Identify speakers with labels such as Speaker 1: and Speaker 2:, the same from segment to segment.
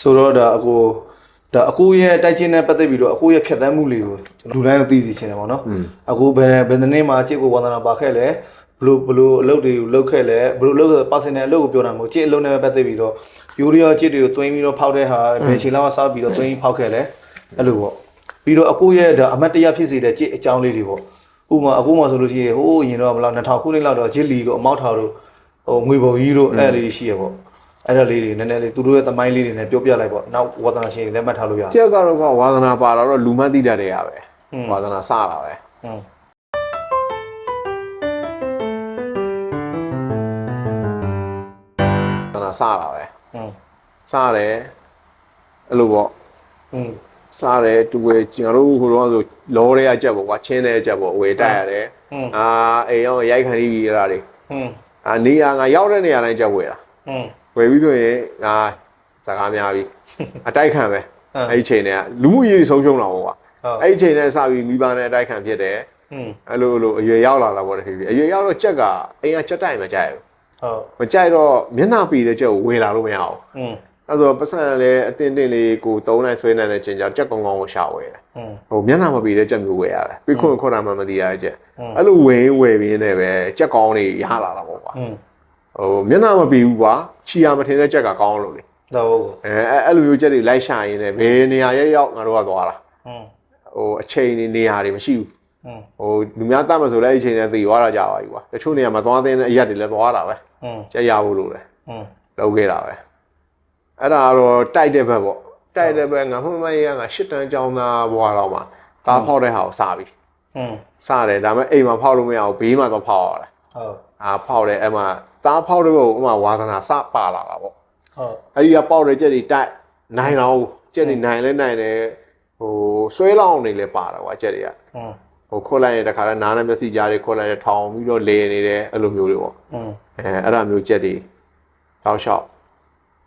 Speaker 1: ဆိုတော့ဒါအကိုဒါအကိုရဲ့တိုက်ချင်းနဲ့ပတ်သက်ပြီးတော့အကိုရဲ့ဖြတ်သန်းမှုလေးကိုကျွန်တော်လူတိုင်းကိုသိစီချင်တယ်ပေါ့နော်အကိုဘယ်ဘယ်နှစ်နေ့မှာအချစ်ကိုဝါသနာပါခဲ့လဲဘလို့ဘလို့အလုပ်တွေကိုလုပ်ခဲ့လဲဘလို့လုပ်ဆို personal အလုပ်ကိုပြောတာမဟုတ်ချစ်အလုပ်နဲ့ပတ်သက်ပြီးတော့ယူရီယောချစ်တွေကိုတွင်းပြီးတော့ဖောက်တဲ့ဟာဘယ်ချိန်လောက်စပြီးတော့တွင်းဖောက်ခဲ့လဲအဲ့လိုပေါ့ပြီးတော့အကိုရဲ့ဒါအမတ်တရားဖြစ်စေတဲ့ချစ်အကြောင်းလေးတွေပေါ့ဥပမာအကိုမှဆိုလို့ရှိရင်ဟိုးအရင်တော့မလား2000ခုနှစ်လောက်တော့ချစ်လီတို့အမောက်ထော်တို့ဟိုငွေပုံကြီးတို့အဲ့လေးရှိရပေါ့ အဲ့ဒါလေးတွေနည်းနည်းလေးသူတို့ရဲ့သမိုင်းလေးတွေနဲ့ပြောပြလိုက်ပေါ့နောက်ဝါသနာရှင်တွေလည်းမှတ်ထားလို့ရတယ်
Speaker 2: တယောက်ကတော့ကဝါသနာပါတာတော့လူမှတ်သိတတ်တယ်ရပဲဝါသနာစတာပဲဟုတ်စတာပဲ
Speaker 1: ဟုတ်
Speaker 2: စတယ်အဲ့လိုပေါ့
Speaker 1: ဟုတ်
Speaker 2: စတယ်တူဝဲကျွန်တော်တို့ဟိုတော့ဆိုလော်ရဲအကြက်ပေါ့ကွာချင်းတဲ့အကြက်ပေါ့ဝေတိုက်ရတယ်အာအိမ်ရောက်ရိုက်ခံပြီးရတာတွေ
Speaker 1: ဟုတ်
Speaker 2: အာနေရာကရောက်တဲ့နေရာတိုင်းကြက်ဝဲတာ
Speaker 1: ဟုတ်
Speaker 2: ဝယ်ပြီးဆိုရင်ငါစကားများပြီအတိုက်ခံပဲအဲ့ဒီချိန်တည်းကလူမှုရေးဆုံးရှုံးလာပေါ့ကွာအဲ့ဒီချိန်တည်းစပြီးမိဘနဲ့အတိုက်ခံဖြစ်တယ်အဲ့လိုလိုအရွယ်ရောက်လာတာပေါ့တဖြည်းဖြည်းအရွယ်ရောက်တော့ကြက်ကအိမ်ကကြက်တိုက်မှကြက်ရ
Speaker 1: ဟုတ်
Speaker 2: မကြိုက်တော့မျက်နှာပီတဲ့ကြက်ကိုဝေလာလို့မရအောင်
Speaker 1: อืม
Speaker 2: အဲ့တော့ပတ်စံလည်းအတင်းတင်းလေးကိုသုံးနိုင်ဆွဲနိုင်တဲ့ကျင်ကြောင့်ကြက်ကောင်းကောင်းကိုရှာဝယ်တယ်ဟိုမျက်နှာမပီတဲ့ကြက်မျိုးဝယ်ရတယ်ပြီးခွန်းခွန်းတာမှမသိရတဲ့ကြ
Speaker 1: က်
Speaker 2: အဲ့လိုဝယ်ဝယ်ပြီးနေတယ်ပဲကြက်ကောင်းတွေရလာတာပေါ့ကွာ ဟိုမျက်နှာမပီဘူးကွာချီရမထင်တဲ့ကြက်ကကောင်းလို့လေ
Speaker 1: တော်ဟုတ်
Speaker 2: ကောအဲအဲ့လိုမျိုးကြက်တွေလိုက်ရှာရင်လည်းဘယ်နေရာရဲ့ရောက်ငါတို့ကသွားတာ
Speaker 1: ဟုတ်
Speaker 2: ဟိုအချိန်နေနေရာတွေမရှိဘူးဟိုလူများတတ်မဆိုလဲအချိန်နဲ့သေသွားတာကြပါပြီကွာတချို့နေရာမှာသွားတဲ့အရက်တွေလည်းသွားတာပဲကြက်ရဖို့လို့လေလောက်ခဲ့တာပဲအဲ့ဒါကတော့တိုက်တဲ့ဘက်ပေါ့တိုက်တဲ့ဘက်ငါမှမရငါရှစ်တန်းကြောင်းသားဘွားတော့မှသားဖောက်တဲ့ဟာကိုစားပြီ
Speaker 1: อืม
Speaker 2: စားတယ်ဒါပေမဲ့အိမ်မှာဖောက်လို့မရဘူးဘေးမှာတော့ဖောက်ရတာ
Speaker 1: ဟုတ်
Speaker 2: အာဖောက်တယ်အဲ့မှာ သားဖောက်တဲ့ဘက်ကိုအမှဝါသနာစပါလာတာပေါ့
Speaker 1: ဟုတ်
Speaker 2: အဲ့ဒီကပေါက်တဲ့ကြက်တွေတိုက်နိုင်တော့ကြက်တွေနိုင်လဲနိုင်တယ်ဟိုဆွဲလောင်းနေလဲပါတာကွာကြက်တွေက
Speaker 1: อืม
Speaker 2: ဟိုခွတ်လိုက်ရင်တခါလဲနားနဲ့မျက်စိကြားတွေခွတ်လိုက်ရင်ထောင်ပြီးတော့လဲနေတယ်အဲ့လိုမျိုးတွေပေါ့
Speaker 1: อืม
Speaker 2: အဲအဲ့ဒါမျိုးကြက်တွေတောက်လျှောက်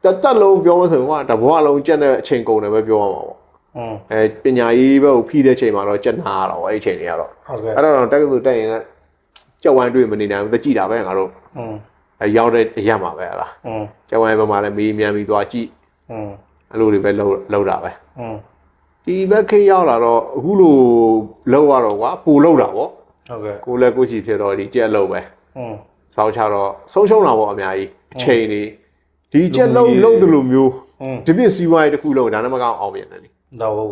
Speaker 2: တက်တက်လုံးပြောမဆိုရင်ကတဘွားလုံးကြက်တဲ့အချိန်ကုန်တယ်ပဲပြောရမှာပေါ့
Speaker 1: อืม
Speaker 2: အဲပညာရေးဘက်ကိုဖိတဲ့ချိန်မှာတော့ကြက်နာရတော့အဲ့ဒီချိန်တွေကတော့
Speaker 1: ဟုတ်ကဲ့
Speaker 2: အဲ့တော့တက်ကသူတက်ရင်လည်းကြက်ဝိုင်းတွေ့မနေနိုင်ဘူးတကြည့်တာပဲငါတို့
Speaker 1: อืม
Speaker 2: အဲရောက်တဲ့အရက်မှာပဲဟလား
Speaker 1: อืม
Speaker 2: ကြက်ဝိုင်းဘက်မှာလည်းမေးမြန်ပြီးသွားကြည့်
Speaker 1: อืม
Speaker 2: အဲ့လိုတွေပဲလှုပ်လှုပ်တာပဲ
Speaker 1: อืม
Speaker 2: ဒီဘက်ခေတ်ရောက်လာတော့အခုလိုလှုပ်ရတော့ကွာပူလှုပ်တာပေါ့
Speaker 1: ဟုတ်ကဲ့
Speaker 2: ကိုယ်လည်းကိုယ်ချီဖြစ်တော့ဒီကြက်လှုပ်ပဲ
Speaker 1: อืม
Speaker 2: စောက်ချတော့ဆုံးရှုံးတာပေါ့အများကြီးအချိန်တွေဒီကြက်လှုပ်လှုပ်တယ်လို့မျိုး
Speaker 1: อืม
Speaker 2: ဒီပြစ်စီးပွားရေးတစ်ခုလုံးဒါနဲ့မကောင်းအောင်ပြန်တယ်လေ
Speaker 1: တော့ဟုတ်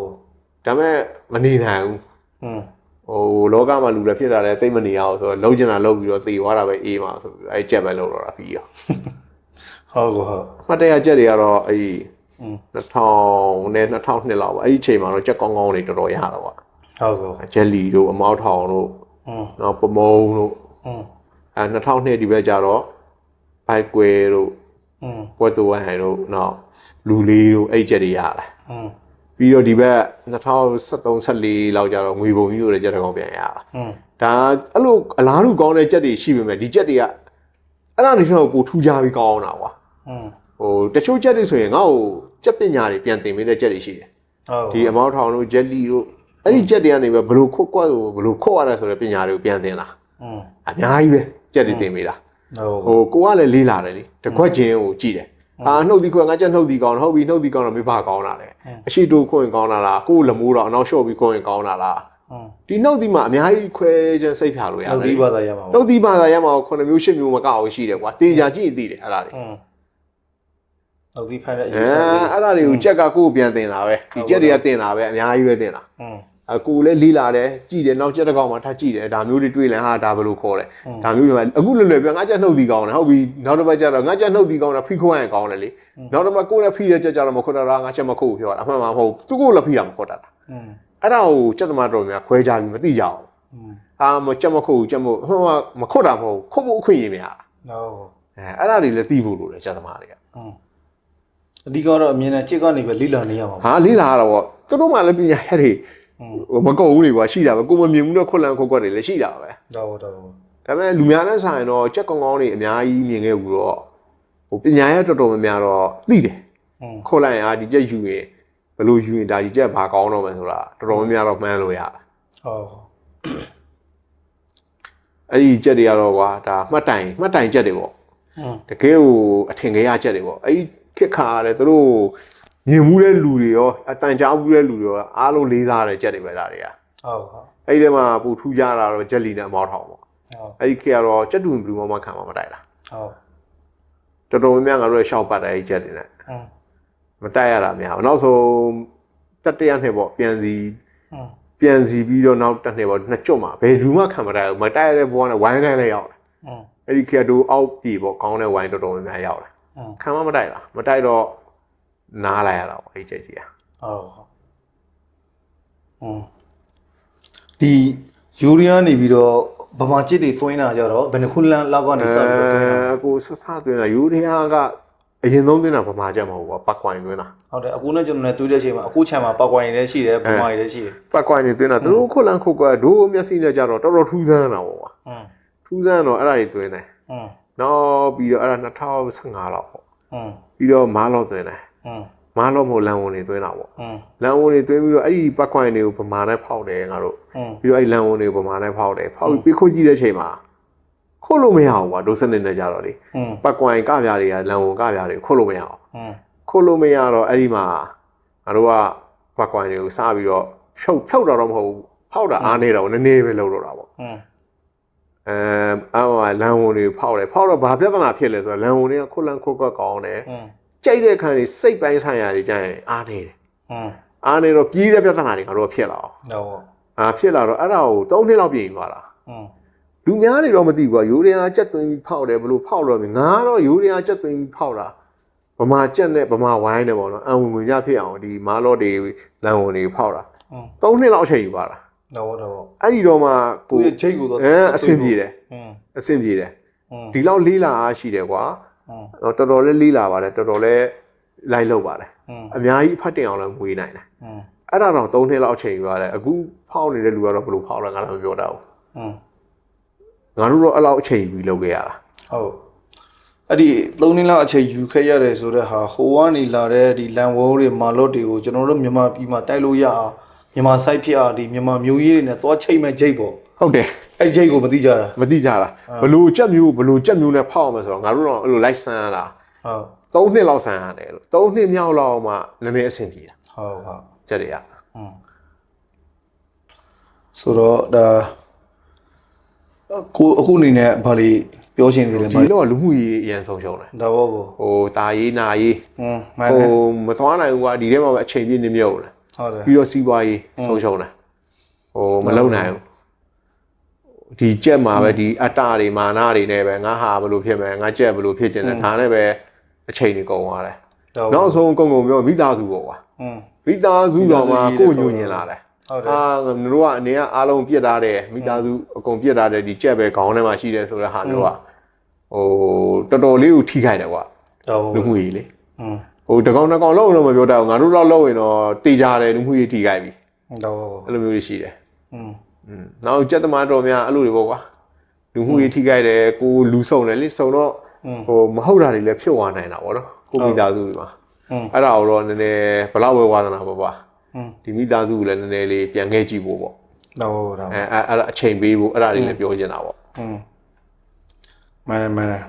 Speaker 2: ဒါပေမဲ့မနေနိုင်ဘူး
Speaker 1: อืม
Speaker 2: ဟိုလောကမှာလူလည်းဖြစ်တာလည်းသိမနေရအောင်ဆိုတော့လုံးကျင်တာလုံးပြီးတော့သေသွားတာပဲအေးပါဆိုပြီးအဲ့ကြက်ပဲလုံးတော့တာပြီးရော
Speaker 1: ဟုတ်ကောဟုတ်
Speaker 2: မှတ်တရကြက်တွေကတော့အဲ့2000နဲ့2002လောက်ပါအဲ့ဒီအချိန်မှာတော့ကြက်ကောင်းကောင်းတွေတော်တော်ရတာပါ
Speaker 1: ဟုတ်ကော
Speaker 2: ဂျယ်လီတို့အမောက်ထောင်တို့နော်ပမုံတို့အဲ2002ဒီဘက်ကျတော့ဘိုက်ကွယ်တို့ပွတ်တဝိုင်းတို့နောက်လူလေးတို့အဲ့ကြက်တွေရတာ ပြီးတော့ဒီဘက်2013 14လောက်ကြတော့ငွေပုံကြီးတို့လည်းကြက်တကောင်ပြန်ရတာဒါအဲ့လိုအလားတူကောင်းတဲ့ကြက်တွေရှိပေမဲ့ဒီကြက်တွေကအဲ့ဒါနေတော့ပိုထူးခြားပြီးကောင်းတာကွာဟိုတချို့ကြက်တွေဆိုရင်ငါ့ကိုကြက်ပညာတွေပြန်သင်ပေးတဲ့ကြက်တွေရှိတယ်ဒီအမောက်ထောင်တို့ဂျက်လီတို့အဲ့ဒီကြက်တွေကနေပဲဘလို့ခုတ်ကွက်ကိုဘလို့ခုတ်ရတယ်ဆိုတဲ့ပညာတွေကိုပြန်သင်တာအများကြီးပဲကြက်တွေသင်ပေးတာ
Speaker 1: ဟို
Speaker 2: ကိုကလည်းလေးလာတယ်လေတခွက်ချင်းကိုကြည့်တယ် ဟာနှုတ်ဒီခွင်ငါကြက်နှုတ်ဒီကောင်းဟုတ်ပြီနှုတ်ဒီကောင်းတော့မေးပါကောင်းတာလေအရှိတူခွင်ကောင်းတာလားကိုယ်လမိုးတော့အနောက်လျှော့ပြီးခွင်ကောင်းတာလားဒီနှုတ်ဒီမှာအများကြီးခွဲခြင်းစိတ်ဖြာလို့ရ
Speaker 1: တ
Speaker 2: ယ်နှုတ်
Speaker 1: ဒီဘာသာရမှာ
Speaker 2: နှုတ်ဒီဘာသာရမှာ9မျိုး10မျိုးမကအောင်ရှိတယ်ကွာတင်ကြကြည့်သိတယ်အဲ့ဒါတွေ
Speaker 1: နှုတ်ဒီဖတ်တဲ့အရေးအဲ
Speaker 2: အဲ့ဒါတွေကိုကြက်ကကိုယ်ပြန်တင်တာပဲဒီကြက်တွေကတင်တာပဲအများကြီးပဲတင်တာ အကူလည်းလီလာတယ်ကြည်တယ်နောက်ကျက်တကောင်မှထပ်ကြည်တယ်ဒါမျိုးတွေတွေးလန်ဟာဒါဘယ်လိုခေါ်လဲဒါမျိုးတွေအခုလွယ်လွယ်ပြန်ငါကျက်နှုတ်ဒီကောင်တယ်ဟုတ်ပြီနောက်တစ်ပတ်ကျတော့ငါကျက်နှုတ်ဒီကောင်တာဖိခွန်းရကောင်းတယ်လေနောက်တစ်ပတ်ကိုယ်နဲ့ဖိတဲ့ကျက်ကြတော့မခွတ်တာငါချက်မခုတ်ပြောတာအမှန်မှမဟုတ်သူကိုလည်းဖိတာမခွတ်တာအဲ့ဒါကိုကျက်သမားတော်များခွဲကြပြီးမသိကြအောင်အာမကျက်မခုတ်ကျက်မဟုတ်မခွတ်တာမဟုတ်ခုတ်ဖို့အခွင့်ရမရ
Speaker 1: ဟုတ်
Speaker 2: အဲအဲ့ဒါတွေလည်းသိဖို့လိုတယ်ကျက်သမားတွေက
Speaker 1: ဟုတ်အဓိကတော့အမြင်နဲ့ချစ်ကနေပဲလိလာနေရမှာ
Speaker 2: ဟာလိလာရတော့ပေါ့သူတို့မှလည်းပညာရ
Speaker 1: ည်
Speaker 2: မကုန်ဘူးလေကွာရှိတာပဲကိုမမြင်ဘူးတော့ခွလန်ခွက်ခွက်တွေလည်းရှိတာပဲ
Speaker 1: တော်ပါတော်ပါ
Speaker 2: ဒါပေမဲ့လူများနဲ့ဆိုင်တော့ချက်ကောင်းကောင်းတွေအများကြီးမြင်ခဲ့ဘူးတော့ဟိုပညာရတော်တော်များများတော့သိတယ်ခွလန်ရာဒီချက်ယူရင်ဘလို့ယူရင်ဒါဒီချက်ဘာကောင်းတော့မယ်ဆိုတာတော်တော်များများတော့မှန်းလို့ရ
Speaker 1: ဟုတ်
Speaker 2: အဲ့ဒီချက်တွေကတော့ကွာဒါမှတ်တိုင်မှတ်တိုင်ချက်တွေပေါ့တကယ်ကိုအထင်ကြီးရချက်တွေပေါ့အဲ့ဒီခက်ခါလည်းသူတို့ မြင်မှုတဲ့လူတွေရောအတန်ကြားမှုတဲ့လူတွေရောအားလုံးလေးစားရတဲ့ချက်တွေပဲဒါတွေက
Speaker 1: ဟုတ်ဟုတ်
Speaker 2: အဲ့ဒီထဲမှာပူထူးကြတာတော့ဂျက်လီနဲ့မောက်ထောင်ပေါ့
Speaker 1: ဟုတ်
Speaker 2: အဲ့ဒီခေတ်ကတော့ချက်တူဘလူးမမခံမမတိုက်တာ
Speaker 1: ဟုတ်
Speaker 2: တော်တော်များများငါတို့ရဲ့ရှောက်ပတ်တဲ့အဲ့ချက်တွေနဲ့မတိုက်ရတာများနောက်ဆုံးတက်တရနှစ်ပေါ့ပြန်စီပြန်စီပြီးတော့နောက်တက်နှစ်ပေါ့နှစ်ကျွတ်မှာဘယ်လူမှခံမတိုက်ဘူးမတိုက်ရတဲ့ဘဝနဲ့ဝိုင်းတိုင်းလည်းရောက်တယ်အဲ့ဒီခေတ်တို့အောက်ပြေပေါ့ကောင်းတဲ့ဝိုင်းတော်တော်များများရောက်တယ်ခံမမတိုက်တာမတိုက်တော့ နားလိုက်ရတာပေါ့အဲ့ချက်ကြီးอ่ะ
Speaker 1: ဟုတ်ဟုတ်ဒီယူရီးယားနေပြီးတော့ဗမာကြစ်တွေတွင်းတာကြတော့ဘယ်နှခုလမ်းလောက်ကနေစပြီးတွင်းတာ
Speaker 2: အကိုဆဆတွင်းတာယူရီးယားကအရင်ဆုံးတွင်းတာဗမာကြက်မဟုတ်ဘူးကွာပတ်ကွိုင်တွင်းတာ
Speaker 1: ဟုတ်တယ်အကိုနဲ့ကျွန်တော်နဲ့တွေးတဲ့ချိန်မှာအကိုချံမှာပတ်ကွိုင်တွေလည်းရှိတယ်ဗမာတွေလည်းရှိတယ်
Speaker 2: ပတ်ကွိုင်တွေတွင်းတာသူတို့ခုလမ်းခုကွာဒိုးမျက်စိနဲ့ကြတော့တော်တော်ထူးဆန်းတာပေါ့ကွာ
Speaker 1: အင်း
Speaker 2: ထူးဆန်းတော့အဲ့ဒါတွေတွင်းတယ်
Speaker 1: အင်း
Speaker 2: နောက်ပြီးတော့အဲ့ဒါ2015လောက်ပေါ့
Speaker 1: အင်း
Speaker 2: ပြီးတော့မားလောက်တွင်းတယ် မားလို့မဟုတ်လန်ဝန်တွေတွင်းတာပေါ့လန်ဝန်တွေတွင်းပြီးတော့အဲ့ဒီပတ်ခွိုင်တွေကိုဗမာနဲ့ဖောက်တယ်ငါတို့ပြီးတော့အဲ့လန်ဝန်တွေကိုဗမာနဲ့ဖောက်တယ်ဖောက်ပြီးပြီးခုတ်ကြည့်တဲ့အချိန်မှာခုတ်လို့မရအောင်ကွာဒိုးစနစ်နဲ့ကြတော့လေပတ်ကွိုင်ကပြားတွေကလန်ဝန်ကပြားတွေခုတ်လို့မရအောင်ခုတ်လို့မရတော့အဲ့ဒီမှာငါတို့ကပတ်ကွိုင်တွေကိုစပြီးတော့ဖြုတ်ဖြုတ်တော့တော့မဟုတ်ဘူးဖောက်တာအားနေတာပေါ့နည်းနည်းပဲလုပ်တော့တာပေါ့အဲအမလန်ဝန်တွေဖောက်တယ်ဖောက်တော့ဘာပြဿနာဖြစ်လဲဆိုတော့လန်ဝန်တွေကခုတ်လန်ခုတ်ကွက်ကောင်းတယ် ကြိုက်တဲ့အခါတွေစိတ်ပိုင်းဆိုင်ရာတွေကြရင်အားနေတယ်
Speaker 1: อืม
Speaker 2: အားနေတော့ပြီးတဲ့ပြဿနာတွေငါတို့ကဖြစ်လာအောင်
Speaker 1: တော့
Speaker 2: အာဖြစ်လာတော့အဲ့ဒါကို၃နှစ်လောက်ပြင်သွားတာ
Speaker 1: อืม
Speaker 2: လူများတွေတော့မသိဘူးကွာယူရီးယားကြက်သွင်းပြီးဖောက်တယ်ဘလို့ဖောက်လို့လဲငါကတော့ယူရီးယားကြက်သွင်းပြီးဖောက်တာဗမာကြက်နဲ့ဗမာဝိုင်းနဲ့ပေါ့နော်အံဝင်ဝင်ကြဖြစ်အောင်ဒီမားလော့တွေလန်ဝန်တွေဖောက်တာ
Speaker 1: อืม
Speaker 2: ၃နှစ်လောက်အချိန်ယူပါတာ
Speaker 1: တော့တော့
Speaker 2: အဲ့ဒီတော့မှ
Speaker 1: ကို
Speaker 2: ကို
Speaker 1: ရဲ့ချိတ်ကိုတော့
Speaker 2: အဲအဆင်ပြေတယ်
Speaker 1: อืม
Speaker 2: အဆင်ပြေတယ်
Speaker 1: อืม
Speaker 2: ဒီလောက်လေးလာအားရှိတယ်ကွာ
Speaker 1: อืม
Speaker 2: တော်တော်လေးလီးလာပါတယ်တော်တော်လေးလိုက်လုပ်ပါတယ်အများကြီးဖတ်တင်အောင်လည်းငွေနိုင်တယ်အဲ့ဒါတော့၃နှစ်လောက်ချိန်ယူရတယ်အခုဖောက်နေတဲ့လူကတော့ဘယ်လိုဖောက်လဲငါလည်းမပြောတတ်ဘူးငါတို့တော့အဲ့လောက်အချိန်ယူပြီးလုပ်ခဲ့ရတာ
Speaker 1: ဟုတ်အဲ့ဒီ၃နှစ်လောက်အချိန်ယူခဲ့ရတယ်ဆိုတော့ဟာဟိုကနေလာတဲ့ဒီလန်ဝေါတွေမာလော့တွေကိုကျွန်တော်တို့မြန်မာပြည်မှာတိုက်လို့ရအောင်မြန်မာ site ဖြစ်အောင်ဒီမြန်မာမျိုးရေးတွေနဲ့သွားချိန်မဲ့ဂျိတ်ပေါ့
Speaker 2: ဟုတ်တယ်
Speaker 1: အဲ့ဂျိတ်ကိုမသိကြတာ
Speaker 2: မသိကြတာဘလို့ကြက်မျိုးဘလို့ကြက်မျိုးနဲ့ဖောက်အောင်မယ်ဆိုတော့ငါတို့တော့အဲ့လိုလိုက်ဆန်းရတာ
Speaker 1: ဟုတ်
Speaker 2: ၃နှစ်လောက်ဆန်းရတယ်လို့၃နှစ်မြောက်လောက်မှနည်းနည်းအဆင်ပြေတာ
Speaker 1: ဟုတ်ဟုတ်
Speaker 2: ကြက်တွေက
Speaker 1: ဟုတ်ဆိုတော့ဒါကိုအခုအနေနဲ့ဘာလို့ပြောရှင်သေးလဲမ
Speaker 2: လဲ
Speaker 1: ဒီ
Speaker 2: တော့လူမှုရေးအရန်ဆုံးရှုံးတယ်
Speaker 1: ဒါဘောကို
Speaker 2: ဟိုတာရေးနာရေး
Speaker 1: อืมမှန်တယ်ဟို
Speaker 2: မသွားနိုင်ဘူးကဒီထဲမှာပဲအချိန်ပြည့်နေမြုပ်လား
Speaker 1: ဟုတ်တယ်
Speaker 2: ပြီးတော့စီးပွားရေးဆုံးရှုံးတယ်ဟိုမလုံနိုင်ဘူး ဒီကြက်မှာပဲဒီအတ္တတွေမာနတွေနဲ့ပဲငါဟာဘယ်လိုဖြစ်မယ်ငါကြက်ဘယ်လိုဖြစ်ခြင်းလဲဒါနဲ့ပဲအချိန်တွေကုန်သွားတယ်နောက်ဆုံးကုန်ကုန်ပြောမိသားစုပေါ့ကွာမိသားစုတော်မှာကိုညွညင်လာတယ်အာငါတို့ကအနေကအားလုံးပြစ်ထားတယ်မိသားစုအကုန်ပြစ်ထားတယ်ဒီကြက်ပဲခေါင်းထဲမှာရှိတယ်ဆိုတဲ့ဟာမျိုးကဟိုတော်တော်လေးကိုထိခိုက်တယ်ကွာလူမှုကြီးလေဟိုတကောင်တကောင်လုံးတော့မပြောတတ်ဘူးငါတို့တော့လုံးရင်တော့တေးကြတယ်လူမှုကြီးထိခိုက်ပြီ
Speaker 1: ဟုတ်
Speaker 2: အဲ့လိုမျိုးရှိတယ်อืม နောက်ကြက်သမားတော်များအဲ့လိုတွေပေါ့ကွာလူမှုရေးထိခိုက်တယ်ကိုလူဆုံတယ်လေဆုံတော့
Speaker 1: อืม
Speaker 2: ဟိုမဟုတ်တာတွေလည်းဖြစ်သွားနိုင်တာပေါ့နော်ကိုမိသားစုတွေမှာ
Speaker 1: อืม
Speaker 2: အဲ့ဒါကိုတော့နည်းနည်းဘလောက်ဝဲဝါသနာပေါ့ကွာ
Speaker 1: อืม
Speaker 2: ဒီမိသားစုကိုလည်းနည်းနည်းလေးပြန်ခဲ့ကြည့်ဖို့ပေါ့
Speaker 1: ဒါဘောဒါဘော
Speaker 2: အဲအဲ့အဲ့ဒါအချိန်ပေးဖို့အဲ့ဒါတွေလည်းပြောချင်တာပေါ့
Speaker 1: อืมမှန်တယ်မှန်တယ်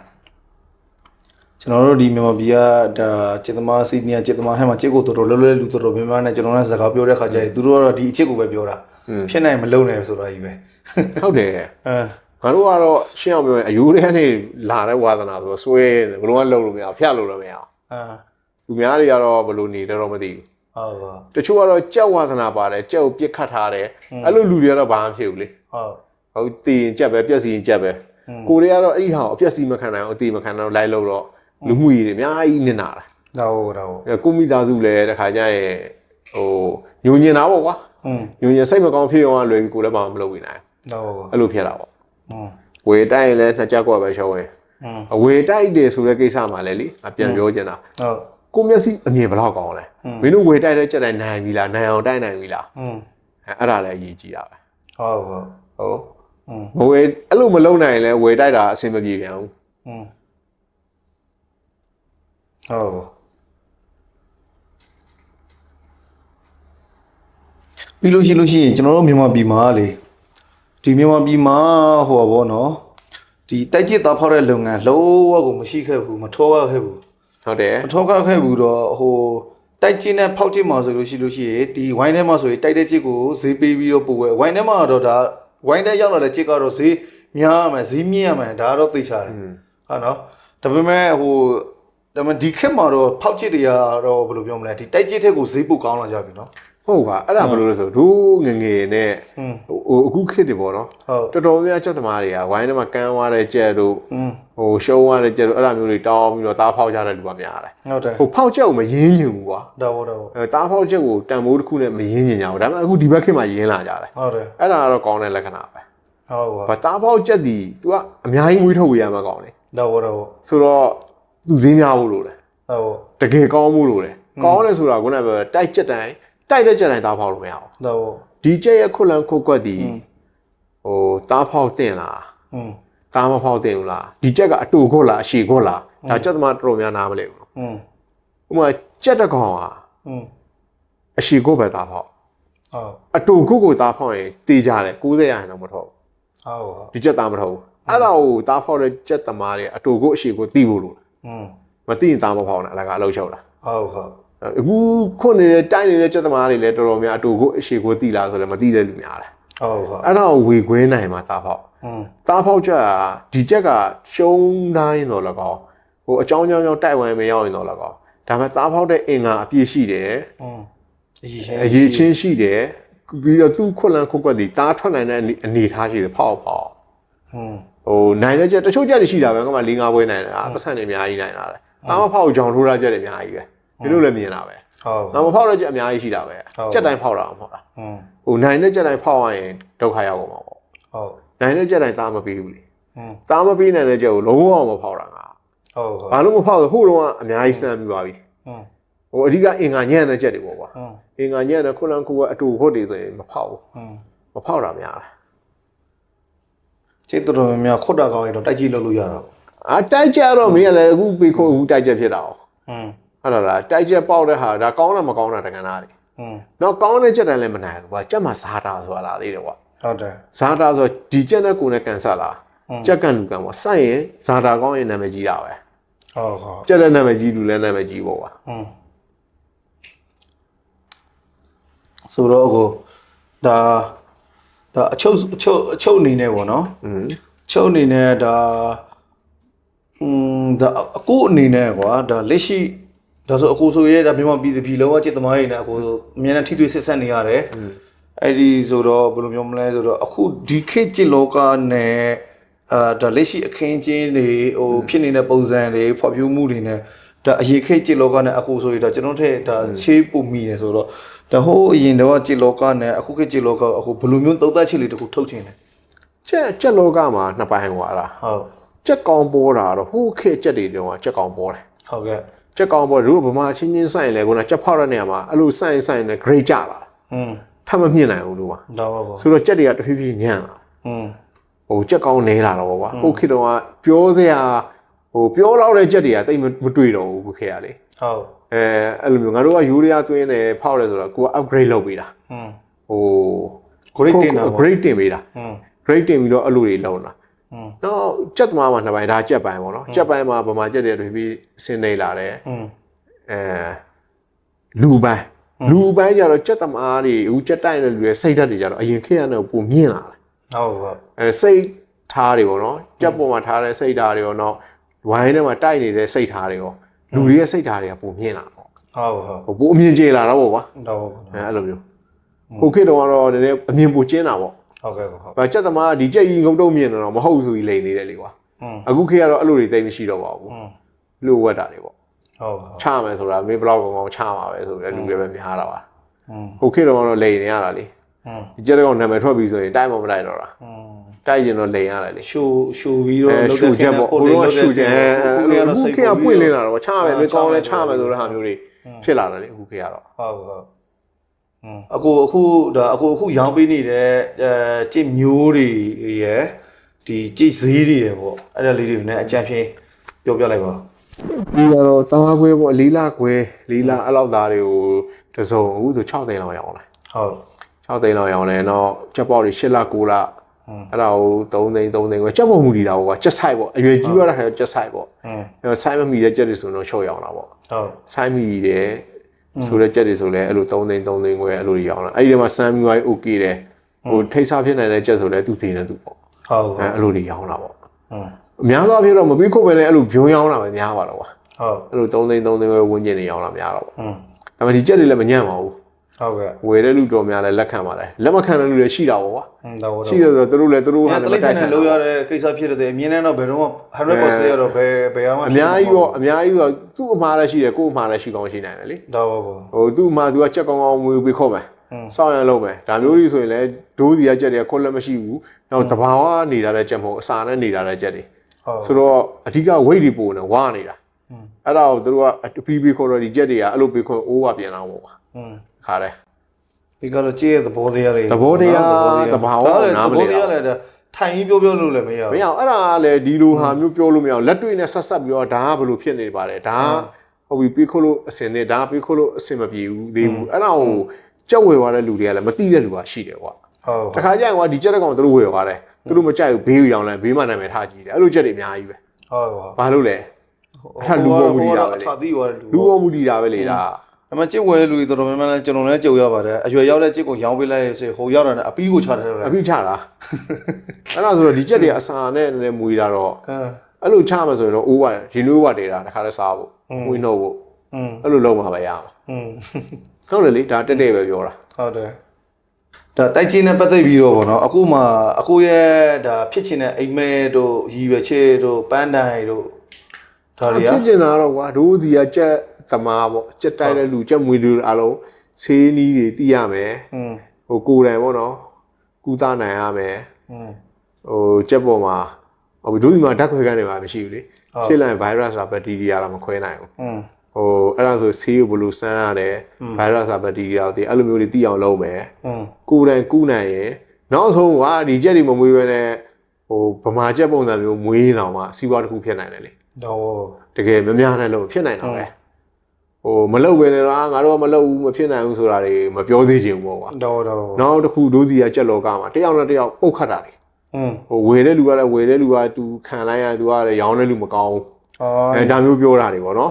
Speaker 1: ကျွန်တော်တို့ဒီမြန်မာပြည်ကဒါจิตသမားစီနီယာจิตသမားထဲမှာจิตကိုတော်တော်လွယ်လွယ်လူတော်တော်များများနဲ့ကျွန်တော်နဲ့စကားပြောတဲ့ခါကျရင်သူတို့ကတော့ဒီအချစ်ကိုပဲပြောတာ ဖြစ်နိုင်မလုံးနဲ့ဆိုတာကြီးပဲ
Speaker 2: ဟုတ်တယ်
Speaker 1: အဲ
Speaker 2: ငါတို့ကတော့ရှင်းအောင်ပြောရင်အယူထဲကနေလာတဲ့ဝါသနာဆိုတော့ဆွဲတယ်ဘယ်လိုမှလုပ်လို့မရအောင်ဖြတ်လို့လည်းမရအောင်
Speaker 1: အာ
Speaker 2: လူများတွေကတော့ဘယ်လိုနေတယ်တော့မသိဘူး
Speaker 1: ဟုတ်ပါ
Speaker 2: တချို့ကတော့ကြောက်ဝါသနာပါတယ်ကြောက်ပြစ်ခတ်ထားတယ်အဲ့လိုလူတွေကတော့ဘာမှမဖြစ်ဘူးလေ
Speaker 1: ဟုတ်
Speaker 2: ဟုတ်တည်ရင်ကြက်ပဲပြက်စီရင်ကြက်ပဲကိုတွေကတော့အဲ့ဒီဟာကိုအပြက်စီမခံနိုင်အောင်အတီမခံနိုင်အောင်လိုက်လို့တော့လူမှုရေးတွေအများကြီးနစ်နာတာ
Speaker 1: ဒါဟုတ်ဒါဟုတ်
Speaker 2: အဲ့ကိုမိသားစုလည်းတစ်ခါကျရင်ဟိုညုံညင်တာပေါ့ကွာ ညဉ့်ညစိတ်မကောင်းဖြစ်အောင်လွယ်ပြီးကိုလည်းဘာမှမလုပ်ဝင်
Speaker 1: နိုင်ဟုတ်
Speaker 2: အဲ့လိုဖြစ်လာပေါ့ဝေတိုက်ရင်လည်းနှစ်ကြောက်ကပဲရှောင်းဝင်အဝေတိုက်တယ်ဆိုတဲ့ကိစ္စမှာလည်းလေငါပြန်ပြောချင်တာ
Speaker 1: ဟုတ်
Speaker 2: ကိုမျက်စိအမြင်ဘယ်လောက်ကောင်းလဲမင်းတို့ဝေတိုက်တဲ့ကြက်တိုင်းနိုင်ပြီလားနိုင်အောင်တိုက်နိုင်ပြီလားအဲ့အဲ့ဒါလည်းအရေးကြီးတာပဲ
Speaker 1: ဟုတ်ဟုတ်
Speaker 2: ဟုတ်မဝေအဲ့လိုမလုံနိုင်လဲဝေတိုက်တာအဆင်မပြေပြန်ဘူး
Speaker 1: ဟုတ် ပြီးလို့ရှိလို့ရှိရင်ကျွန်တော်တို့မြန်မာပြည်မှာလေဒီမြန်မာပြည်မှာဟိုပါဘောနော်ဒီတိုက်ကျစ်သားဖောက်တဲ့လုပ်ငန်းလုံးဝကိုမရှိခဲ့ဘူးမထောခဲ့ဘူး
Speaker 2: ဟုတ်တယ်
Speaker 1: မထောခဲ့ဘူးတော့ဟိုတတိုက်ချင်းနဲ့ဖောက်ချင်းမှာဆိုလို့ရှိလို့ရှိရင်ဒီဝိုင်းထဲမှာဆိုရင်တိုက်တဲ့ချစ်ကိုဈေးပေးပြီးတော့ပို့ဝဲဝိုင်းထဲမှာတော့ဒါဝိုင်းထဲရောက်လာတဲ့ချစ်ကတော့ဈေးများရမယ်ဈေးမြင့်ရမယ်ဒါကတော့သိချတယ်ဟာနော်ဒါပေမဲ့ဟိုဒါပေမဲ့ဒီခက်မှာတော့ဖောက်ချစ်တွေကတော့ဘယ်လိုပြောမလဲဒီတိုက်ချစ်ထက်ကိုဈေးပိုကောင်းလာကြပြီနော်
Speaker 2: ဟုတ်ပါအဲ့ဒါဘယ်လိုလဲဆိုဒိုးငယ်ငယ်နဲ့
Speaker 1: ဟွန်း
Speaker 2: ဟိုအခုခေတ်တွေပေါ့နော်
Speaker 1: ဟုတ်
Speaker 2: တော်တော်များများချက်သမားတွေကဝိုင်းထဲမှာကန်းသွားတဲ့ကြက်တို့
Speaker 1: อืม
Speaker 2: ဟိုရှုံးသွားတဲ့ကြက်တို့အဲ့လိုမျိုးတွေတောင်းပြီးတော့သားဖောက်ကြတဲ့လူကများတယ်
Speaker 1: ဟုတ်တယ်
Speaker 2: ဟိုဖောက်ချက်ကိုမရင်းညင်ဘူးကွာ
Speaker 1: ဒါဘောဒါဘော
Speaker 2: အဲသားဖောက်ချက်ကိုတန်ဖိုးတစ်ခုနဲ့မရင်းညင်ကြဘူးဒါပေမဲ့အခုဒီဘက်ခေတ်မှာရင်းလာကြတယ်
Speaker 1: ဟုတ်တယ်
Speaker 2: အဲ့ဒါကတော့ကောင်းတဲ့လက္ခဏာပဲ
Speaker 1: ဟုတ်ပါ
Speaker 2: ဘာသားဖောက်ချက်ဒီ तू ကအများကြီးမွေးထုတ်ဝေရမှာကောင်းတယ်
Speaker 1: ဒါဘောဒါဘော
Speaker 2: ဆိုတော့သူဈေးများဖို့လိုတယ်
Speaker 1: ဒါဘော
Speaker 2: တကယ်ကောင်းဖို့လိုတယ်ကောင်းတယ်ဆိုတာကခုနကပြောတိုက်ချက်တိုင်း တိုက်တဲ့ချက်တိုင်းသားဖောက်လို့မရဘူး
Speaker 1: ဒါဘော
Speaker 2: ဒီကြက်ရဲ့ခွတ်လန်ခုတ်ကွက်ဒီဟိုသားဖောက်တင်လား
Speaker 1: อืม
Speaker 2: သားမဖောက်တင်ဘူးလားဒီကြက်ကအတူခွတ်လားအရှည်ခွတ်လားဒါကြက်သမားတော်တော်များနားမလဲဘူး
Speaker 1: อืม
Speaker 2: ဥပမာကြက်တစ်ကောင်ဟာ
Speaker 1: อืม
Speaker 2: အရှည်ခွတ်ပဲသားဖောက်
Speaker 1: ဟုတ်
Speaker 2: အတူခွတ်ကိုသားဖောက်ရင်တေးကြတယ်90ရာခိုင်နှုန်းမထုတ်
Speaker 1: ဟုတ်ဟုတ်
Speaker 2: ဒီကြက်သားမထုတ်ဘူးအဲ့ဒါကိုသားဖောက်တဲ့ကြက်သမားတွေအတူခွတ်အရှည်ခွတ်တီးဖို့လိုတယ်
Speaker 1: อืม
Speaker 2: မသိရင်သားမဖောက်နဲ့အလကားအလုပ်ချုပ်တာ
Speaker 1: ဟုတ်ဟုတ်
Speaker 2: အခုခုနေတဲ့တိုင်းနေတဲ့ကြက်သမားတွေလည်းတော်တော်များအတူကိုအရှိကိုတီလာဆိုလည်းမတီတဲ့လူများတယ်
Speaker 1: ဟုတ်ဟုတ်
Speaker 2: အဲ့ဒါကိုဝေခွဲနိုင်မှာသားဖောက်သားဖောက်ကြက်ကဒီကြက်ကရှုံးတိုင်းတော့လကောက်ဟိုအကြောင်းကြောင်းကြောင့်တိုက်ဝိုင်းမရောက်ရင်တော့လကောက်ဒါမှသားဖောက်တဲ့အင်ကအပြည့်ရှိတယ်
Speaker 1: အရေးချင်း
Speaker 2: ရှိတယ်ပြီးတော့သူ့ခွလန်ခွက်ခွက်ဒီသားထွက်နိုင်တဲ့အနေထားရှိတယ်ဖောက်ဖောက်ဟိုနိုင်တဲ့ကြက်တချို့ကြက်တွေရှိတာပဲကမ၄၅ပွဲနိုင်တာပတ်စံတွေအများကြီးနိုင်တာလေသားမဖောက်ကြောင်ထိုးတာကြက်တွေအများကြီးပဲ ဒီလိုလည်းမြင်တာပဲ
Speaker 1: ဟုတ်
Speaker 2: တော့မဖောက်တဲ့ကြက်အများကြီးရှိတာပဲကြက်တိုင်းဖောက်တာမဟုတ်လားဟိုနိုင်တဲ့ကြက်တိုင်းဖောက်ရင်ဒုက္ခရောက်ကုန်မှာပေါ့
Speaker 1: ဟုတ်
Speaker 2: နိုင်တဲ့ကြက်တိုင်းသားမပေးဘူးလေသားမပေးနိုင်တဲ့ကြက်ကိုလုံးဝမဖောက်တာငါ
Speaker 1: ဟုတ်ဟုတ်
Speaker 2: ဘာလို့မဖောက်လဲဟိုတုန်းကအများကြီးစမ်းပြီးပါ
Speaker 1: ပြီ
Speaker 2: ဟိုအဓိကအင်္ဂါညံ့တဲ့ကြက်တွေပေါ့ကွာအင်္ဂါညံ့တဲ့ခုလန်ကူကအတူဟုတ်တွေဆိုရင်မဖောက်ဘူးမဖောက်တာများလား
Speaker 1: ကျေတော်တော်များများခွတ်တာကောင်းရင်တော့တိုက်ကြည့်လုပ်လို့ရတာပေါ့
Speaker 2: အာတိုက်ကြတော့မင်းကလည်းအခုပေးခုတ်အခုတိုက်ကြဖြစ်တာ哦
Speaker 1: อืม
Speaker 2: ဟုတ်လားလားတိုက်ချက်ပေါက်တဲ့ဟာဒါကောင်းတာမကောင်းတာတက္ကနာတွေ
Speaker 1: อืม
Speaker 2: တော့ကောင်းတဲ့ချက်တိုင်းလည်းမနိုင်ဘူးကွာချက်မှာဇာတာဆိုတာလာသေးတယ်ကွာ
Speaker 1: ဟုတ်တယ်
Speaker 2: ဇာတာဆိုဒီချက်နဲ့ကိုယ်နဲ့ကန်ဆက်လာ
Speaker 1: อืม
Speaker 2: ချက်ကန်လူကန်ပေါ့စိုက်ရင်ဇာတာကောင်းရင်နာမည်ကြီးတာပဲ
Speaker 1: ဟုတ်ဟုတ်
Speaker 2: ချက်လည်းနာမည်ကြီးလူလည်းနာမည်ကြီးပေါ့ကွာ
Speaker 1: อืมဆိုတော့ကိုဒါဒါအချုပ်အချုပ်အချုပ်အနေနဲ့ပေါ့နော်
Speaker 2: อืม
Speaker 1: ချုပ်အနေနဲ့ဒါอืมဒါအကူအနေနဲ့ကွာဒါလက်ရှိ ဒါဆိုအကူဆိုရဲဒါမြန်မာပြည်သူပြည်လောကจิตသမားတွေနဲ့အကူအမြဲတမ်းထိတွေ့ဆက်ဆက်နေရတယ်အဲ့ဒီဆိုတော့ဘယ်လိုပြောမလဲဆိုတော့အခုဒီခေတ်จิตလောကနဲ့အာဒါလက်ရှိအခင်းချင်းတွေဟိုဖြစ်နေတဲ့ပုံစံတွေဖော်ပြမှုတွေနဲ့ဒါအရေးခေတ်จิตလောကနဲ့အကူဆိုရဒါကျွန်တော်ထက်ဒါရှေးပုံမိနေဆိုတော့ဒါဟိုအရင်တော့จิตလောကနဲ့အခုခေတ်จิตလောကအခုဘယ်လိုမျိုးသုံးသပ်ချက်လေးတခုထုတ်ချင်လဲ
Speaker 2: ချက်ချက်လောကမှာနှစ်ပိုင်းကွာလား
Speaker 1: ဟုတ်
Speaker 2: ချက်ကောင်းပေါ်တာတော့ဟိုးခေတ်ချက်တွေတုန်းကချက်ကောင်းပေါ်တယ်
Speaker 1: ဟုတ်ကဲ့
Speaker 2: ချက်ကောင်းပေါ်တယ်တို့ကဗမာချင်းချင်းဆိုင်လဲခုနချက်ဖောက်တဲ့နေရာမှာအဲ့လိုဆိုင်ဆိုင်နဲ့ grade ကြလာ
Speaker 1: อืม
Speaker 2: ထပ်မမြင့်နိုင်ဘူးတို့က
Speaker 1: ဒါပါပေါ့
Speaker 2: ဆိုတော့ချက်တွေကတဖြည်းဖြည်းညံ့လာ
Speaker 1: อืม
Speaker 2: ဟိုချက်ကောင်းနေလာတော့ပေါ့ကွာဟိုခေတ်တုန်းကပြောစရာဟိုပြောလောက်တဲ့ချက်တွေကတိတ်မမတွေ့တော့ဘူးခုခေတ်ကလေ
Speaker 1: ဟုတ်
Speaker 2: အဲအဲ့လိုမျိုးငါတို့ကယူရီးယားသွင်းတယ်ဖောက်တယ်ဆိုတော့ကိုက upgrade လုပ်ပေးတာ
Speaker 1: อืม
Speaker 2: ဟို
Speaker 1: grade တင်တာပေါ့
Speaker 2: grade တင်ပေးတာ
Speaker 1: อืม
Speaker 2: grade တင်ပြီးတော့အဲ့လိုတွေလုပ်တာ
Speaker 1: နော
Speaker 2: က်ကြက်သမားမှာနှစ်ပိုင်းဒါကြက်ပိုင်းပေါ့နော်ကြက်ပိုင်းမှာဗမာကြက်တွေတွေပြီးဆင်းနေလာတယ်အဲလူပိုင်းလူပိုင်းကြတော့ကြက်သမားတွေဟိုကြက်တိုက်တဲ့လူတွေစိတ်ဓာတ်တွေကြတော့အရင်ခေတ်ကနေပုံမြင့်လာတယ်
Speaker 1: ဟုတ်ဟုတ်
Speaker 2: အဲစိတ်ထားတွေပေါ့နော်ကြက်ပေါ်မှာထားတဲ့စိတ်ဓာတ်တွေရောနောက်ဝိုင်းထဲမှာတိုက်နေတဲ့စိတ်ဓာတ်တွေရောလူတွေရဲ့စိတ်ဓာတ်တွေကပုံမြင့်လာတော့
Speaker 1: ဟုတ်ဟုတ်
Speaker 2: ပုံအမြင်ကျေလာတော့ပေါ့ကွာဟု
Speaker 1: တ်ဟုတ်
Speaker 2: အဲအဲ့လိုမျိုးဟိုခေတ်တုန်းကတော့နည်းနည်းအမြင်ပုံကျင်းတာပေါ့
Speaker 1: ဟုတ်ကဲ့ဟုတ်
Speaker 2: ပါကြက်သမားဒီကြက်ကြီးငုံတုံးမြင်တော့မဟုတ်ဆိုပြီးလိန်နေတယ်လေကွာအခုခေတ်ကတော့အဲ့လိုတွေတိတ်မရှိတော့ပါဘူးလို့ဝက်တာတွေပေါ့
Speaker 1: ဟုတ်ပါ
Speaker 2: ချမယ်ဆိုတာမေးဘလောက်ကောင်ကောင်ချမှာပဲဆိုပြီးလူတွေပဲများတာပါဟုတ်ခေတ်တော့တော့လိန်နေရတာလေဒီကြက်ကောင်နာမည်ထွက်ပြီဆိုရင်တိုက်မမလိုက်တော့တာတိုက်ရင်တော့လိန်ရတယ်လေ
Speaker 1: ရှူရှူပြီးတော့လုပ်တဲ့
Speaker 2: ခေတ်ပေါ့ဘုရောရှူကြဲအ
Speaker 1: ခု
Speaker 2: ခေ
Speaker 1: တ်
Speaker 2: က
Speaker 1: ပွ
Speaker 2: င့်လင်းလာတော့ချမယ်မေးကောင်းလဲချမယ်ဆိုတဲ့ဟာမျိုးတွေဖြစ်လာတယ်လေအခုခေတ်ကတော့
Speaker 1: ဟုတ်ဟုတ် အကိုအခုဒါအကိုအခုရောင်းပေးနေတဲ့အဲကြစ်မျိုးတွေရယ်ဒီကြစ်ဈေးတွေရယ်ပေါ့အဲ့ဒါလေးတွေကိုလည်းအကြံဖြင့်ပြောပြလိုက်ပါ
Speaker 2: ဒီကတော့စားခွဲပေါ့လေးလခွဲလေးလအဲ့လောက်သားတွေကိုတစုံအခုဆို6သိန်းလောက်ရအောင်လား
Speaker 1: ဟုတ်
Speaker 2: 6သိန်းလောက်ရအောင်လဲတော့ချက်ပေါက်တွေ8လ9လအဲ့ဒါကို3သိန်း3သိန်းကိုချက်ပေါက်မူတည်တာကွာချက်ဆိုင်ပေါ့အရွယ်ကြီးရတာခါချက်ဆိုင်ပေါ့အဲဆိုင်မမီတဲ့ချက်တွေဆိုတော့ရှော့ရအောင်လားပေါ့
Speaker 1: ဟုတ်
Speaker 2: ဆိုင်မီတယ် ဆိုတဲ့ကြက်တွေဆိုလဲအဲ့လို3သိန်း3သိန်းခွဲအဲ့လိုတွေရောင်းလာအဲ့ဒီမှာ SMUI okay တယ်ဟိုထိတ်ဆဖြစ်နိုင်တဲ့ကြက်ဆိုလဲသူ့စီနဲ့သူ့ပေါ့
Speaker 1: ဟုတ်
Speaker 2: အဲ့လိုတွေရောင်းလာပေါ့အများသောအဖြစ်တော့မပြီးခုတ်ပဲနဲ့အဲ့လိုဘျုံရောင်းလာပဲများပါတော့ကွာ
Speaker 1: ဟုတ်
Speaker 2: အဲ့လို3သိန်း3သိန်းခွဲဝန်းကျင်နေရောင်းလာများတော့ပေါ့ဒါပေမဲ့ဒီကြက်တွေလည်းမညံ့ပါဘူး
Speaker 1: ဟုတ်ကဲ့
Speaker 2: ဝယ်တဲ့လူတော်များလည်းလက်ခံပါတယ်လက်မခံတဲ့လူတွေရှိတာပေါ့ကွာရှိတယ်ဆိုတော့တို့လည်းတို့ဟာလည်း
Speaker 1: တို
Speaker 2: က်ဆိုင်
Speaker 1: လို့ရတဲ့ကိစ္စဖြစ်တဲ့အမြင်နဲ့တော့ဘယ်တော့မှ100%ရတော့ဘယ်ဘယ်အောင်
Speaker 2: အများကြီးတော့အများကြီးတော့သူ့အမှားလည်းရှိတယ်ကို့အမှားလည်းရှိကောင်းရှိနိုင်တယ်လေ
Speaker 1: ဒါပေါ့ကွာ
Speaker 2: ဟိုသူ့အမှားသူကချက်ကောင်းကောင်းဝေပေးခေါ်မယ်စောင့်ရအောင်လုပ်မယ်ဒါမျိုးကြီးဆိုရင်လည်းဒိုးစီကကြက်တယ်ခွက်လက်မရှိဘူးနောက်တဘာဝနေတာလည်းကြက်မဟုတ်အစာနဲ့နေတာလည်းကြ
Speaker 1: က်တယ်
Speaker 2: ဆိုတော့အဓိက weight တွေပိုနေဝါနေတာအဲ့ဒါကိုတို့ကအပီးပေးခေါ်တော့ဒီကြက်တွေကအဲ့လိုပေးခေါ် over ပြန်လာမှာပေါ့
Speaker 1: ကွာ
Speaker 2: ခါတယ်
Speaker 1: ဒီကတော့ကြည့်ရသဘောတရားလေး
Speaker 2: သဘောတရားသဘာဝကိုနားမလည်
Speaker 1: သဘောတရားလည်းထိုင်ကြီးပြောပြောလို့လည်းမရ
Speaker 2: မ
Speaker 1: ဘူး
Speaker 2: ရအောင်အဲ့ဒါကလည်းဒီလိုဟာမျိုးပြောလို့မရအောင်လက်တွေ့နဲ့ဆက်ဆက်ပြီးတော့ဒါကဘယ်လိုဖြစ်နေပါလဲဒါကဟုတ်ပြီပြီးခုလို့အစင်နဲ့ဒါကပြီးခုလို့အစင်မပြေဘူးသေးဘူးအဲ့ဒါကိုကြောက်ဝယ်သွားတဲ့လူတွေကလည်းမသိတဲ့လူကရှိတယ်ကွာ
Speaker 1: ဟုတ်
Speaker 2: တခါကျရင်ကွာဒီကြက်တဲ့ကောင်သူတို့ဝယ်သွားတယ်သူတို့မကြိုက်ဘူးဘေးကိုရောင်းလိုက်ဘေးမှာနာမည်ထားကြည့်တယ်အဲ့လိုကြက်တွေအများကြီးပဲ
Speaker 1: ဟုတ်ဟုတ်
Speaker 2: ဘာလို့လဲအဲ့ဒါလူပေါ်မူတည်တာပဲလေ
Speaker 1: ထာသီးသွားတယ်
Speaker 2: လူပေါ်မူတည်တာပဲလေဒါ
Speaker 1: အမှကြစ်ဝယ်တဲ့လူတွေတော်တော်များများလည်းကျွန်တော်လည်းကြုံရပါတယ်အရွယ်ရောက်တဲ့ကြစ်ကိုရောင်းပေးလိုက်ရစေဟိုရောက်တာနဲ့အပီးကိုချထားတယ်
Speaker 2: အပီးချတာအဲ့ဒါဆိုတော့ဒီကြက်တွေအစာနဲ့လည်းမွေတာတော့
Speaker 1: အဲ့
Speaker 2: လိုချမှဆိုရင်တော့အိုးဝရေနွေးဝတေတာတခါလဲစားဖို့မွေနှုတ်ဖို့အဲ့လိုလုံးမှာပဲရမှာဟုတ်တယ်လေဒါတက်တဲ့ပဲပြောတာ
Speaker 1: ဟုတ်တယ်ဒါတိုက်ချင်းနဲ့ပတ်သက်ပြီးတော့ဗောနော်အခုမှအခုရဲ့ဒါဖြစ်ချင်တဲ့အိမ်မဲတို့ရီရွယ်ချေတို့ပန်းတိုင်တို့ဒါတွေอ่ะ
Speaker 2: ဖြစ်ချင်တာတော့ကွာဒိုးစီကကြက် တမားပေါ့ကြက်တိုက်တဲ့လူကြက်မွေလူအလုံးဆေးနီးတွေသိရမယ်ဟိုကိုယ်တိုင်ပေါ့နော်ကူးသားနိုင်ရမယ်ဟိုကြက်ပေါ်မှာဟိုဒုတိယမှာဓာတ်ခွဲခန်းတွေပါမရှိဘူးလေဖြစ်လိုက် virus လား bacteria လားမခွဲနိုင်ဘူးဟိုအဲ့ဒါဆိုဆေးကိုဘယ်လိုစမ်းရတယ် virus လား bacteria လားဒီအဲ့လိုမျိုးတွေသိအောင်လုပ်မယ်ကိုယ်တိုင်ကူးနိုင်ရင်နောက်ဆုံးကဒီကြက်တွေမမွေးဘဲနဲ့ဟိုဗမာကြက်ပုံစံမျိုးမွေးလောင်မှစီးပွားတစ်ခုဖြစ်နိုင်တယ်လေ
Speaker 1: တော့
Speaker 2: တကယ်မများတဲ့လို့ဖြစ်နိုင်တာပဲ ဟိုမလောက်ပဲနဲ့တော့ငါတို့ကမလောက်ဘူးမဖြစ်နိုင်ဘူးဆိုတာတွေမပြောသေးချင်ဘူးပေါ့ကွာ
Speaker 1: တော်တော်
Speaker 2: နောက်တစ်ခုဒိုးစီကကြက်လောကမှာတယောက်နဲ့တယောက်ပုတ်ခတ်တာလေ
Speaker 1: อืม
Speaker 2: ဟိုဝေတဲ့လူကလည်းဝေတဲ့လူက तू ခံလိုက်ရ तू ကလည်းရောင်းတဲ့လူမကောင်းဘူး
Speaker 1: အဲ
Speaker 2: ဒါမျိုးပြောတာတွေပေါ့နော်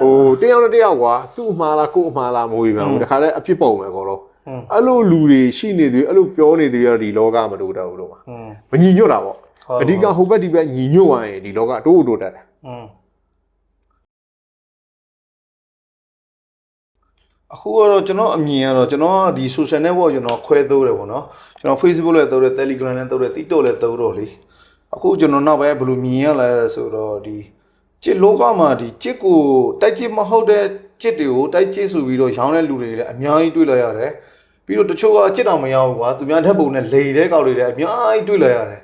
Speaker 2: ဟိုတယောက်နဲ့တယောက်ကွာသူ့အမှားလားကို့အမှားလားမဟုတ်ပြန်ဘူးတခါလဲအဖြစ်ပုံပဲကောလို့အဲ့လိုလူတွေရှိနေသေးအဲ့လိုပြောနေသေးရဒီလောကမတိုးတက်ဘူးလို့ပါမညီညွတ်တာပေါ့အဓိကဟိုဘက်ဒီဘက်ညီညွတ်သွားရင်ဒီလောကတိုးတိုးတက်တယ်
Speaker 1: အခုကတော့ကျွန်တော်အမြင်ကတော့ကျွန်တော်ဒီ social network ကျွန်တော်ခွဲသုံးတယ်ပေါ့နော်ကျွန်တော် Facebook လည်းသုံးတယ် Telegram လည်းသုံးတယ် TikTok လည်းသုံးတော့လေအခုကျွန်တော်နောက်ပဲဘယ်လိုမြင်ရလဲဆိုတော့ဒီချစ်လောကမှာဒီချစ်ကိုတိုက်ချစ်မဟုတ်တဲ့ချစ်တွေကိုတိုက်ချစ်ဆိုပြီးတော့ရောင်းတဲ့လူတွေလည်းအများကြီးတွေ့လာရတယ်ပြီးတော့တချို့ကချစ်တော်မရဘူးကွာသူများထက်ပုံနဲ့လေတဲ့ကောက်တွေလည်းအများကြီးတွေ့လာရတယ်